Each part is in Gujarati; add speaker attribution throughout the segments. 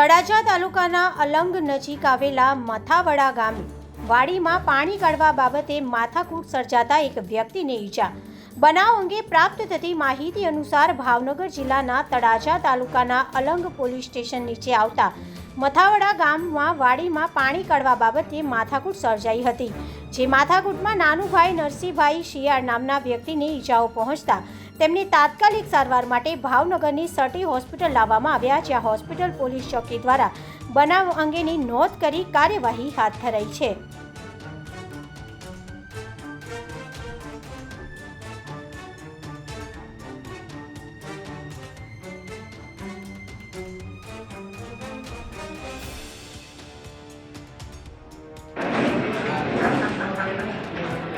Speaker 1: તળાજા તાલુકાના અલંગ નજીક આવેલા મથાવડા ગામે વાડીમાં પાણી કાઢવા બાબતે માથાકૂટ સર્જાતા એક વ્યક્તિને ઈજા. બનાવ અંગે પ્રાપ્ત થતી માહિતી અનુસાર ભાવનગર જિલ્લાના તળાજા તાલુકાના અલંગ પોલીસ સ્ટેશન નીચે આવતા મથાવડા ગામમાં વાડીમાં પાણી કાઢવા બાબતે માથાકૂટ સર્જાઈ હતી. જે માથાકૂટમાં નાનુભાઈ નરસિંહભાઈ શિયાળ નામના વ્યક્તિને ઈજાઓ પહોંચતા તેમને તાત્કાલિક સારવાર માટે ભાવનગરની સટી હોસ્પિટલ લાવવામાં આવ્યા, જ્યાં હોસ્પિટલ પોલીસ ચોકી દ્વારા બનાવ અંગેની નોંધ કરી કાર્યવાહી હાથ ધરાઈ છે.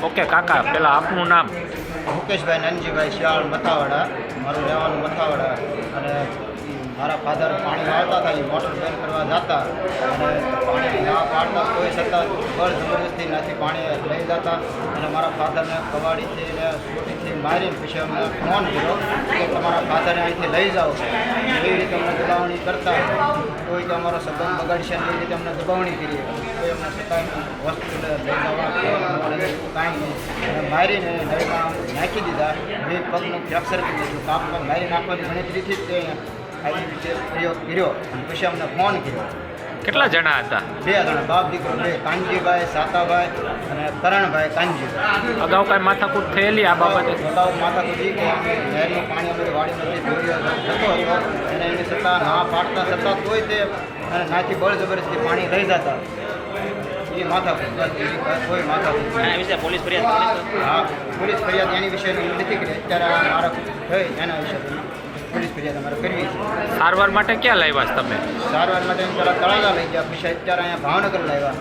Speaker 2: ઓકે, કાકા, પેલા આપનું નામ?
Speaker 3: મુકેશભાઈ નાનજીભાઈ શિયાળ મથાવાડા. મારું રહેવાનું મથાવાડા. અને મારા ફાધર પાણી વાળતા હતા, એ મોટર બેન કરવા જતા. અને પાણી ના પાડતા કોઈ છતાં બળ જબરદસ્તી નથી, પાણી લઈ જતા. અને મારા ફાધરને કવાડીથી ને સ્કૂટીથી મારીને પછી અમને ફોન કર્યો કે તમારા ફાધરને અહીંથી લઈ જાઓ. એવી રીતે અમને દબાવણી કરતા. કોઈ તો અમારો સંબંધ બગાડશે એવી રીતે અમને દબાવણી કરી. કોઈ અમને છતાં હોસ્પિટલ લઈ જવા કાંઈ મારીને નળીમાં નાખી દીધા. બે પગનું ફ્રેક્ચર કરી દીધું. કાપમાં મારી નાખવાની ગણતરીથી જ તે આવી રીતે પ્રયોગ કર્યો. અને પછી અમને ફોન કર્યો.
Speaker 2: કેટલા જણા હતા?
Speaker 3: બે જણા બાપ દીકરો બે કાનજીભાઈ સાતાભાઈ અને કરણભાઈ કાનજી.
Speaker 2: અગાઉ કાંઈ માથાકૂટ થયેલી આ બાબતે?
Speaker 3: અગાઉ માથાકૂટ એ કે અમે નહેરનું પાણી અમારી વાડીમાંથી ધોઈ જતો હતો. અને એની છતાં ના પાડતા છતાં તોય તે અને નાથી બળ જબરજસ્તી પાણી લઈ જતા. એ માથા
Speaker 4: વિશે પોલીસ ફરિયાદ
Speaker 3: હા પોલીસ ફરિયાદ એની વિશેની નથી કરી. અત્યારે આ મારા થઈ એના વિશે પોલીસ ફરિયાદ અમારે કરવી છે.
Speaker 2: સારવાર માટે ક્યાં લાવ્યા છે તમે?
Speaker 3: સારવાર માટે પહેલાં તળાજા લઈ ગયા પછી અત્યારે અહીંયા ભાવનગર લાવ્યા.